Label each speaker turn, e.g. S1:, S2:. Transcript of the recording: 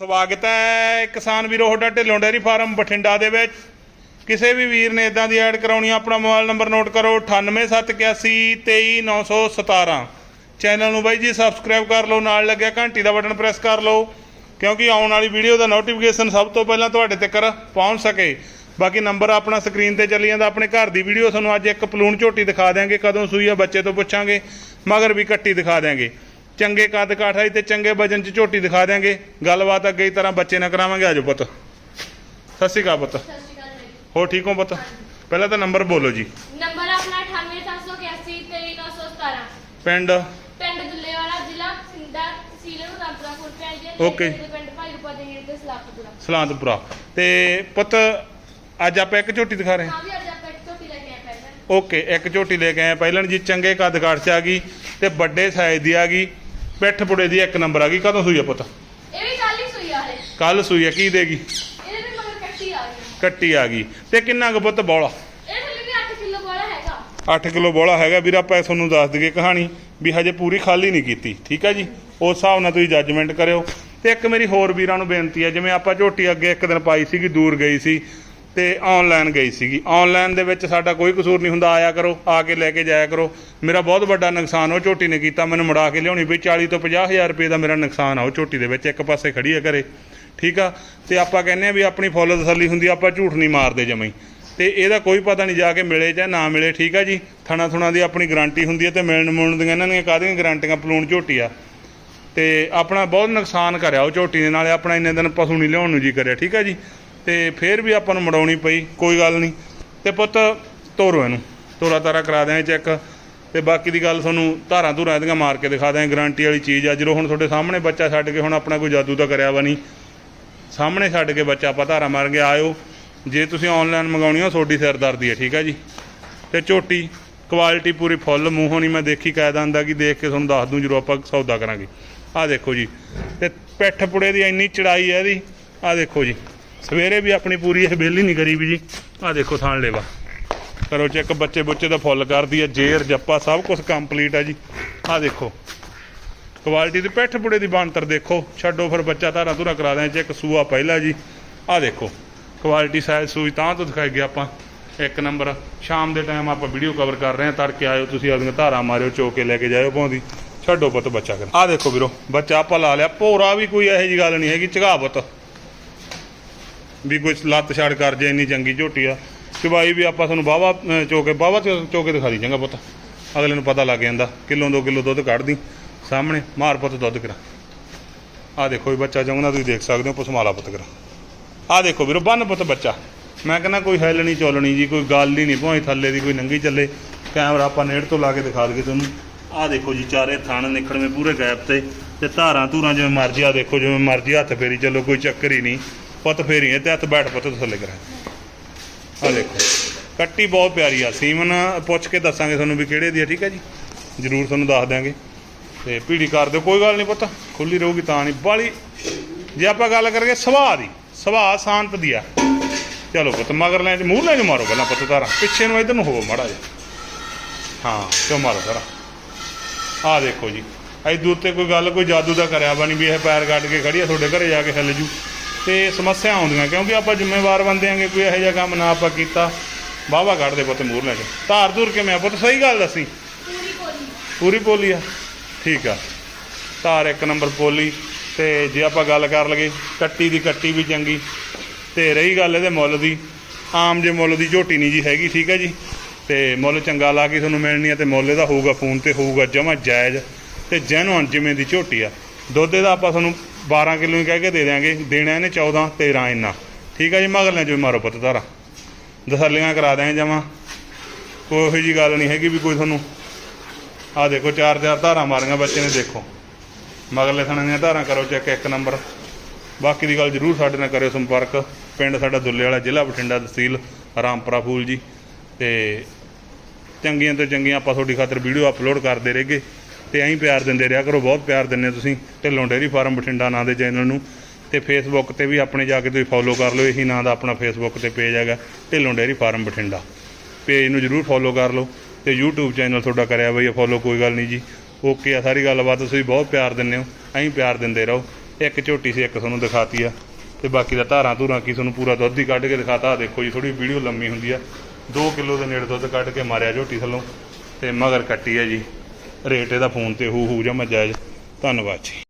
S1: ਸਵਾਗਤ ਹੈ ਕਿਸਾਨ ਵੀਰੋ ਤੁਹਾਡਾ ਢਿੱਲੋਂ ਡੇਅਰੀ ਫਾਰਮ ਬਠਿੰਡਾ ਦੇ ਵਿੱਚ। ਕਿਸੇ ਵੀ ਵੀਰ ਨੇ ਇਦਾਂ ਦੀ ਐਡ ਕਰਾਉਣੀ ਆ, ਆਪਣਾ ਮੋਬਾਈਲ ਨੰਬਰ ਨੋਟ ਕਰੋ 9871823917 ਚੈਨਲ ਨੂੰ ਬਾਈ ਜੀ ਸਬਸਕ੍ਰਾਈਬ ਕਰ ਲਓ, ਨਾਲ ਲੱਗਿਆ ਘੰਟੀ ਦਾ ਬਟਨ ਪ੍ਰੈਸ ਕਰ ਲਓ, ਕਿਉਂਕਿ ਆਉਣ ਵਾਲੀ ਵੀਡੀਓ ਦਾ ਨੋਟੀਫਿਕੇਸ਼ਨ ਸਭ ਤੋਂ ਪਹਿਲਾਂ ਤੁਹਾਡੇ ਤੱਕ ਪਹੁੰਚ ਸਕੇ। ਬਾਕੀ ਨੰਬਰ ਆਪਣਾ ਸਕਰੀਨ ਤੇ ਚੱਲੀ ਜਾਂਦਾ, ਆਪਣੇ ਘਰ ਦੀ ਵੀਡੀਓ ਤੁਹਾਨੂੰ ਅੱਜ ਇੱਕ ਪਲੂਣ ਝੋਟੀ ਦਿਖਾ ਦਿਆਂਗੇ, ਕਦੋਂ ਸੂਈ ਆ ਬੱਚੇ ਤੋਂ ਪੁੱਛਾਂਗੇ, ਮਗਰ ਵੀ ਕੱਟੀ ਦਿਖਾ ਦਿਆਂਗੇ। ਚੰਗੇ ਕੱਦ ਕਾਠਾਈ ਤੇ ਚੰਗੇ ਵਜਨ ਚ ਝੋਟੀ ਦਿਖਾ ਦਿਆਂਗੇ। ਗੱਲਬਾਤ ਅੱਗੇ ਹੀ ਤਰ੍ਹਾਂ ਬੱਚੇ ਨਾਲ ਕਰਾਵਾਂਗੇ। ਆਜੋ ਪੁੱਤ। ਸਤਿ ਸ਼੍ਰੀ ਅਕਾਲ ਪੁੱਤ।
S2: ਜੀ।
S1: ਹੋ ਠੀਕ ਹੋ ਪੁੱਤ? ਪਹਿਲਾਂ ਤਾਂ ਨੰਬਰ ਬੋਲੋ ਜੀ।
S2: ਨੰਬਰ ਆਪਣਾ 98781 23917
S1: ਪਿੰਡ?
S2: ਪਿੰਡ ਦੁੱਲੇਵਾਲਾ ਜ਼ਿਲ੍ਹਾ ਸਿੰਦਾ ਤਹਿਸੀਲ ਰਾਮਪੁਰ ਪਿੰਡ ਦੇ
S1: Okay.
S2: ਪਿੰਡ ਭਾਈ ਰੂਪਾ ਦੇ ਨੇੜੇ ਤੇ ਸਲਾਪਤਪੁਰਾ
S1: ਸਲਾਂਤਪੁਰਾ ਤੇ ਪੁੱਤ ਅੱਜ ਆਪਾਂ ਇੱਕ ਝੋਟੀ ਦਿਖਾ ਰਹੇ ਹਾਂ।
S2: ਹਾਂ ਵੀ ਅੱਜ ਆਪਾਂ ਇੱਕ ਝੋਟੀ ਲੈ ਕੇ ਆਏ ਪਹਿਲਾਂ।
S1: ਓਕੇ ਇੱਕ ਝੋਟੀ ਲੈ ਕੇ ਆਏ ਪਹਿਲਾਂ ਜੀ ਚੰਗੇ ਕੱਦ ਕਾਠ ਚ ਆ ਗਈ ਤੇ ਵੱਡੇ ਸਾਈਜ਼ ਦੀ ਆ ਗਈ। ਪਿੱਠ ਪੁੜੇ ਦੀ ਇੱਕ ਨੰਬਰ ਆ ਗਈ ਕਦੋਂ ਸੂਈ ਆ ਪੁੱਤ?
S2: ਇਹ ਵੀ ਕੱਲ ਹੀ ਸੂਈ ਆ ਹਲੇ
S1: ਕੱਲ ਸੂਈ ਆ ਕੀ ਦੇਗੀ?
S2: ਇਹਦੇ ਵੀ ਮਗਰ ਕੱਟੀ ਆ ਗਈ।
S1: ਕੱਟੀ ਆ ਗਈ। ਤੇ ਕਿੰਨਾ ਕੁ ਪੁੱਤ ਬੌਲਾ?
S2: ਇਹ ਥੱਲੇ ਵੀ 8 ਕਿਲੋ ਵਾਲਾ ਹੈਗਾ।
S1: 8 ਕਿਲੋ ਬੋਲਾ ਹੈਗਾ। ਵੀਰ ਆਪਾਂ ਤੁਹਾਨੂੰ ਦੱਸ ਦਈਏ ਕਹਾਣੀ ਵੀ ਹਜੇ ਪੂਰੀ ਖਾਲੀ ਨਹੀਂ ਕੀਤੀ ਠੀਕ ਹੈ ਜੀ? ਉਸ ਹਿਸਾਬ ਨਾਲ ਤੁਸੀਂ ਜੱਜਮੈਂਟ ਕਰਿਓ। ਤੇ ਇੱਕ ਮੇਰੀ ਹੋਰ ਵੀਰਾਂ ਨੂੰ ਬੇਨਤੀ ਹੈ ਜਿਵੇਂ ਆਪਾਂ ਝੋਟੀ ਅੱਗੇ ਇੱਕ ਦਿਨ ਪਾਈ ਸੀਗੀ ਦੂਰ ਗਈ ਸੀ ਤੇ ਆਨਲਾਈਨ ਗਈ ਸੀਗੀ। ਆਨਲਾਈਨ ਦੇ ਵਿੱਚ ਸਾਡਾ ਕੋਈ ਕਸੂਰ ਨਹੀਂ ਹੁੰਦਾ, ਆਇਆ ਕਰੋ, ਆ ਕੇ ਲੈ ਕੇ ਜਾਇਆ ਕਰੋ। ਮੇਰਾ ਬਹੁਤ ਵੱਡਾ ਨੁਕਸਾਨ ਉਹ ਝੋਟੀ ਨੇ ਕੀਤਾ, ਮੈਨੂੰ ਮੁੜਾ ਕੇ ਲਿਆਉਣੀ ਪਈ 40 ਤੋਂ 50 ਹਜ਼ਾਰ ਰੁਪਏ ਦਾ ਮੇਰਾ ਨੁਕਸਾਨ ਆ ਉਹ ਝੋਟੀ ਦੇ ਵਿੱਚ, ਇੱਕ ਪਾਸੇ ਖੜੀ ਆ ਘਰੇ। ਠੀਕ ਆ? ਤੇ ਆਪਾਂ ਕਹਿੰਦੇ ਆ ਵੀ ਆਪਣੀ ਫੁੱਲ ਤਸੱਲੀ ਹੁੰਦੀ ਆਪਾਂ ਝੂਠ ਨਹੀਂ ਮਾਰਦੇ ਜਮਈ ਤੇ ਇਹਦਾ ਕੋਈ ਪਤਾ ਨਹੀਂ ਜਾ ਕੇ ਮਿਲੇ ਜਾਂ ਨਾ ਮਿਲੇ, ਠੀਕ ਆ ਜੀ? ਥਣਾ ਥੁਣਾ ਦੀ ਆਪਣੀ ਗਾਰੰਟੀ ਹੁੰਦੀ ਹੈ ਤੇ ਮਿਲਣ ਮੁਲਣ ਦੀਆਂ, ਇਹਨਾਂ ਦੀਆਂ ਕਾਹਦੀਆਂ ਗਾਰੰਟੀਆਂ, ਪਲੂਣ ਝੋਟੀ ਆ। ਤੇ ਆਪਣਾ ਬਹੁਤ ਨੁਕਸਾਨ ਕਰਿਆ ਉਹ ਝੋਟੀ ਦੇ ਨਾਲੇ ਆਪਣਾ ਇੰਨੇ ਦਿਨ ਪਸ਼ੂ ਨਹੀਂ ਲਿਆਉਣ ਨੂੰ ਜੀ ਕਰਿਆ, ਠੀਕ ਆ ਜੀ? ਤੇ ਫੇਰ ਵੀ ਆਪਾਂ ਨੂੰ ਮੜਾਉਣੀ ਪਈ, ਕੋਈ ਗੱਲ ਨਹੀਂ। ਤੇ ਪੁੱਤ, ਤੋਰੋ ਇਹਨੂੰ। ਤੋਰਾ ਤਾਰਾ ਕਰਾ ਦਿਆਂ ਚੈੱਕ। ਤੇ ਬਾਕੀ ਦੀ ਗੱਲ ਤੁਹਾਨੂੰ ਧਾਰਾਂ ਧੁਰਾਂ ਇਹਦੀਆਂ ਮਾਰ ਕੇ ਦਿਖਾ ਦਿਆਂ, ਗਾਰੰਟੀ ਵਾਲੀ ਚੀਜ਼ ਆ। ਜਦੋਂ ਹੁਣ ਤੁਹਾਡੇ ਸਾਹਮਣੇ ਬੱਚਾ ਛੱਡ ਕੇ ਹੁਣ ਆਪਣਾ ਕੋਈ ਜਾਦੂ ਤਾਂ ਕਰਿਆ ਵਾ ਨਹੀਂ। ਸਾਹਮਣੇ ਛੱਡ ਕੇ ਬੱਚਾ ਆਪਾਂ ਧਾਰਾ ਮਾਰ ਕੇ ਆਇਓ। ਜੇ ਤੁਸੀਂ ਆਨਲਾਈਨ ਮੰਗਾਉਣੀ ਹੋ ਤੁਹਾਡੀ ਸਿਰਦਰਦੀ ਹੈ ਠੀਕ ਹੈ ਜੀ। ਤੇ ਝੋਟੀ ਕੁਆਲਿਟੀ ਪੂਰੀ ਫੁੱਲ ਮੂੰਹੋਂ ਨਹੀਂ ਮੈਂ ਦੇਖੀ ਕਾਇਦਾ ਆਂਦਾ ਕਿ ਦੇਖ ਕੇ ਤੁਹਾਨੂੰ ਦੱਸ ਦੂੰ, ਜਦੋਂ ਆਪਾਂ ਸੌਦਾ ਕਰਾਂਗੇ। ਆਹ ਦੇਖੋ ਜੀ। ਤੇ ਪਿੱਠ ਪੁੜੇ ਦੀ ਇੰਨੀ ਚੜਾਈ ਹੈ ਇਹਦੀ। ਆਹ ਦੇਖੋ ਜੀ। ਸਵੇਰੇ ਵੀ ਆਪਣੀ ਪੂਰੀ ਇਹ ਬਿੱਲ ਹੀ ਨਹੀਂ ਕਰੀ ਵੀ ਜੀ। ਆਹ ਦੇਖੋ ਥਾਣ ਲੇਵਾ। ਕਰੋ ਚੈੱਕ, ਬੱਚੇ ਬੁੱਚੇ ਦਾ ਫੁੱਲ ਕਰਦੀ ਹੈ ਜੇਰ, ਜੱਪਾ, ਸਭ ਕੁਝ ਕੰਪਲੀਟ ਹੈ ਜੀ। ਆਹ ਦੇਖੋ। ਕੁਆਲਿਟੀ ਤੇ ਪਿੱਠ ਪੁੜੇ ਦੀ ਬਾਂਤਰ ਦੇਖੋ। ਛੱਡੋ ਫਿਰ ਬੱਚਾ ਧਾਰਾ ਧੁਰਾ ਕਰਾ ਦਿਆਂ, ਚੈੱਕ ਸੂਆ ਪਹਿਲਾ ਜੀ। ਆਹ ਦੇਖੋ। ਕੁਆਲਿਟੀ ਸਾਈਜ਼ ਸੂਈ ਤਾਂ ਤੋਂ ਦਿਖਾਈ ਗਿਆ ਆਪਾਂ। ਇੱਕ ਨੰਬਰ ਸ਼ਾਮ ਦੇ ਟਾਈਮ ਆਪਾਂ ਵੀਡੀਓ ਕਵਰ ਕਰ ਰਹੇ ਹਾਂ। ਤੜਕੇ ਆਇਓ ਤੁਸੀਂ ਆਪਦੀਆਂ ਧਾਰਾ ਮਾਰਿਓ, ਚੋ ਕੇ ਲੈ ਕੇ ਜਾਇਓ ਪਾਉਂਦੀ ਛੱਡੋ ਪੁੱਤ ਬੱਚਾ ਕਰ ਆਹ ਦੇਖੋ ਵੀਰੋ, ਬੱਚਾ ਆਪਾਂ ਲਾ ਲਿਆ। ਭੋਰਾ ਵੀ ਕੋਈ ਇਹੋ ਜੀ ਗੱਲ ਨਹੀਂ ਹੈਗੀ। ਝਗਾ ਵੀ ਕੋਈ ਲੱਤ ਛੜ ਕਰ ਜੇ, ਇੰਨੀ ਚੰਗੀ ਝੋਟੀ ਆ। ਚਵਾਈ ਵੀ ਆਪਾਂ ਤੁਹਾਨੂੰ ਬਾਵਾ ਚੋਕੇ ਬਾਵਾ ਚੋ ਕੇ ਦਿਖਾ ਦੀ, ਚੰਗਾ ਪੁੱਤ। ਅਗਲੇ ਨੂੰ ਪਤਾ ਲੱਗ ਜਾਂਦਾ, ਕਿਲੋ 2 ਕਿਲੋ ਦੁੱਧ ਕੱਢਦੀ ਸਾਹਮਣੇ, ਮਾਰ ਪੁੱਤ ਦੁੱਧ ਕਰਾ। ਆ ਦੇਖੋ ਵੀ ਬੱਚਾ ਚਾਹੁੰਦਾ ਤੁਸੀਂ ਦੇਖ ਸਕਦੇ ਹੋ, ਪਸਮਾਲਾ ਪੁੱਤ ਕਰਾ। ਆ ਦੇਖੋ ਵੀਰੋ, ਬੰਨ ਪੁੱਤ ਬੱਚਾ। ਮੈਂ ਕਹਿੰਦਾ ਕੋਈ ਹੈਲ ਨਹੀਂ ਚੋਲਣੀ ਜੀ, ਕੋਈ ਗੱਲ ਹੀ ਨਹੀਂ, ਭਾਵੇਂ ਥੱਲੇ ਦੀ ਕੋਈ ਨੰਗੀ ਚੱਲੇ। ਕੈਮਰਾ ਆਪਾਂ ਨੇੜ ਤੋਂ ਲਾ ਕੇ ਦਿਖਾ ਦਈਏ ਤੁਹਾਨੂੰ। ਆ ਦੇਖੋ ਜੀ, ਚਾਰੇ ਥਣ ਨਿਕਲਵੇਂ ਪੂਰੇ ਗੈਪ ਤੇ ਤੇ ਧਾਰਾਂ ਧੂਰਾਂ ਜਿਵੇਂ ਮਰਜ਼ੀ ਆ ਦੇਖੋ ਜਿਵੇਂ ਮਰਜ਼ੀ, ਹੱਥ ਫੇਰੀ ਚੱਲੋ, ਕੋਈ ਚੱਕਰ ਹੀ ਨਹੀਂ। ਪੁੱਤ ਫੇਰੀਏ ਤੇ ਹੱਥ ਬੈਠ ਪੁੱਤ ਥੱਲੇ ਕਰਾਂ। ਆ ਦੇਖੋ, ਕੱਟੀ ਬਹੁਤ ਪਿਆਰੀ ਆ। ਸੀਮਨ, ਪੁੱਛ ਕੇ ਦੱਸਾਂਗੇ ਤੁਹਾਨੂੰ ਵੀ ਕਿਹੜੇ ਦੀ ਆ, ਠੀਕ ਹੈ ਜੀ? ਜਰੂਰ ਤੁਹਾਨੂੰ ਦੱਸ ਦਿਆਂਗੇ। ਤੇ ਪੀੜੀ ਕਰ ਦਿਓ, ਕੋਈ ਗੱਲ ਨਹੀਂ ਪੁੱਤ ਖੁੱਲੀ ਰਹੂਗੀ ਤਾਂ ਨਹੀਂ। ਬਾਲੀ, ਜੇ ਆਪਾਂ ਗੱਲ ਕਰੀਏ ਸੁਭਾਅ ਦੀ ਸੁਭਾਅ ਸ਼ਾਂਤ ਦੀ ਆ। ਚਲੋ ਪੁੱਤ, ਮਗਰ ਲੈ ਚ ਮੂੰਹ ਲੈ ਨੂੰ ਮਾਰੋ ਪਹਿਲਾਂ ਪੁੱਤ ਤਾਰਾ। ਪਿੱਛੇ ਨੂੰ ਇਧਰ ਨੂੰ ਹੋਵੋ ਮਾੜਾ ਜਿਹਾ। ਹਾਂ, ਕਿਉਂ ਮਾਰੋ ਤਾਰਾ? ਆ ਦੇਖੋ ਜੀ ਐਦੂ ਉੱਤੇ ਕੋਈ ਗੱਲ, ਕੋਈ ਜਾਦੂ ਦਾ ਕਰਿਆ ਵਾ ਨਹੀਂ ਵੀ ਇਹ ਪੈਰ ਕੱਢ ਕੇ ਖੜੀ ਆ, ਤੁਹਾਡੇ ਘਰੇ ਜਾ ਕੇ ਹੱਲ ਜੂ। ਤੇ ਸਮੱਸਿਆ ਆਉਂਦੀਆਂ, ਕਿਉਂਕਿ ਆਪਾਂ ਜ਼ਿੰਮੇਵਾਰ ਬੰਦੇ ਆਂਗੇ, ਕੋਈ ਇਹੋ ਜਿਹਾ ਕੰਮ ਨਾ ਆਪਾਂ ਕੀਤਾ। ਵਾਹਵਾ ਕੱਢ ਦੇ ਪੁੱਤ ਮੂਰ ਲੈ ਕੇ ਧਾਰ ਧੂਰ ਕਿਵੇਂ ਆ ਪੁੱਤ? ਸਹੀ ਗੱਲ ਦੱਸੀ।
S2: ਪੂਰੀ
S1: ਪੋਲੀ ਆ। ਠੀਕ ਆ। ਧਾਰ ਇੱਕ ਨੰਬਰ ਪੋਲੀ ਤੇ ਜੇ ਆਪਾਂ ਗੱਲ ਕਰ ਲਗੇ ਕੱਟੀ ਦੀ ਕੱਟੀ ਵੀ ਚੰਗੀ, ਤੇ ਰਹੀ ਗੱਲ ਇਹਦੇ ਮੁੱਲ ਦੀ। ਆਮ ਜੇ ਮੁੱਲ ਦੀ ਝੋਟੀ ਨਹੀਂ ਜੀ ਹੈਗੀ, ਠੀਕ ਹੈ ਜੀ। ਤੇ ਮੁੱਲ ਚੰਗਾ ਲਾ ਕੇ ਤੁਹਾਨੂੰ ਮਿਲਣੀ ਆ, ਤੇ ਮੁੱਲ ਇਹਦਾ ਹੋਊਗਾ, ਫੋਨ ਤੇ ਹੋਊਗਾ, ਜਮਾ ਜਾਇਜ਼। ਤੇ ਜੈਨੂਅਨ ਜਿਵੇਂ ਦੀ ਝੋਟੀ ਆ। ਦੁੱਧ ਇਹਦਾ ਆਪਾਂ ਤੁਹਾਨੂੰ 12 ਕਿਲੋ ਹੀ ਕਹਿ ਕੇ ਦੇ ਦਿਆਂਗੇ। ਦੇਣਾ ਇਹਨੇ 14 13 ਇੰਨਾ। ਠੀਕ ਆ ਜੀ ਮਗਰ ਲੈ ਜੋ ਮਾਰੋ ਪੁੱਤ ਧਾਰਾ। ਦਸੱਲੀਆਂ ਕਰਾ ਦਿਆਂਗੇ ਜਮਾ। ਕੋਈ ਇਹੋ ਜੀ ਗੱਲ ਨਹੀਂ ਹੈਗੀ ਵੀ ਕੋਈ ਤੁਹਾਨੂੰ। ਆ ਦੇਖੋ, ਚਾਰ ਚਾਰ ਧਾਰਾਂ ਮਾਰੀਆਂ ਬੱਚੇ ਨੇ, ਦੇਖੋ। ਮਗਰਲੇ ਥਾਣੇ ਦੀਆਂ ਧਾਰਾਂ ਕਰੋ ਚੈੱਕ, ਇੱਕ ਨੰਬਰ। ਬਾਕੀ ਦੀ ਗੱਲ ਜਰੂਰ ਸਾਡੇ ਨਾਲ ਕਰਿਓ ਸੰਪਰਕ। ਪਿੰਡ ਸਾਡਾ ਦੁੱਲੇ ਵਾਲਾ, ਜ਼ਿਲ੍ਹਾ ਬਠਿੰਡਾ ਤਹਿਸੀਲ ਰਾਮਪੁਰਾ ਫੂਲ ਜੀ। ਤੇ ਚੰਗੀਆਂ ਤੋਂ ਚੰਗੀਆਂ ਆਪਾਂ ਤੁਹਾਡੀ ਖਾਤਰ ਵੀਡੀਓ ਅਪਲੋਡ ਕਰਦੇ ਰਹੇਗੇ ਤੇ ਐਂ ਪਿਆਰ ਦਿੰਦੇ ਰਿਹਾ ਕਰੋ, ਬਹੁਤ ਪਿਆਰ ਦਿੰਨੇ ਤੁਸੀਂ। ਢਿੱਲੋਂ ਡੇਰੀ ਫਾਰਮ ਬਠਿੰਡਾ ਨਾਂ ਦੇ ਚੈਨਲ ਨੂੰ। ਤੇ ਫੇਸਬੁੱਕ ਤੇ ਵੀ ਆਪਣੇ ਜਾ ਕੇ ਤੁਸੀਂ ਫੋਲੋ ਕਰ ਲਓ, ਇਹੀ ਨਾਂ ਦਾ ਆਪਣਾ ਫੇਸਬੁੱਕ ਤੇ ਪੇਜ ਹੈਗਾ Dhillon dairy farm Bathinda. Page ਨੂੰ ਜਰੂਰ ਫੋਲੋ ਕਰ ਲਓ, ਤੇ YouTube ਚੈਨਲ ਤੁਹਾਡਾ ਕਰਿਆ ਬਈ ਫੋਲੋ ਕੋਈ ਗੱਲ ਨਹੀਂ ਜੀ। ਓਕੇ ਆ, ਸਾਰੀ ਗੱਲਬਾਤ ਤੁਸੀਂ ਬਹੁਤ ਪਿਆਰ ਦਿੰਨੇ ਹੋ, ਐਂ ਪਿਆਰ ਦਿੰਦੇ ਰਹੋ। ਇੱਕ ਝੋਟੀ ਸੀ, ਇੱਕ ਤੁਹਾਨੂੰ ਦਿਖਾਤੀ ਆ। ਤੇ ਬਾਕੀ ਦਾ ਧਾਰਾਂ ਧੂਰਾਂ ਕੀ ਤੁਹਾਨੂੰ ਪੂਰਾ ਦੁੱਧ ਹੀ ਕੱਢ ਕੇ ਦਿਖਾਤਾ। ਦੇਖੋ ਜੀ ਥੋੜੀ ਵੀਡੀਓ ਲੰਮੀ ਹੁੰਦੀ ਆ। 2 ਕਿਲੋ ਦੇ ਨੇੜੇ ਦੁੱਧ ਕੱਢ ਕੇ ਮਾਰਿਆ ਝੋਟੀ ਥੱਲੋਂ, ਤੇ ਮਗਰ ਕੱਟੀ ਆ ਜੀ। ਰੇਟ ਇਹਦਾ ਫੋਨ ਤੇ ਹੋ ਹੋ ਜਾਂ ਮੈਂ ਜਾਇਜ਼। ਧੰਨਵਾਦ ਜੀ।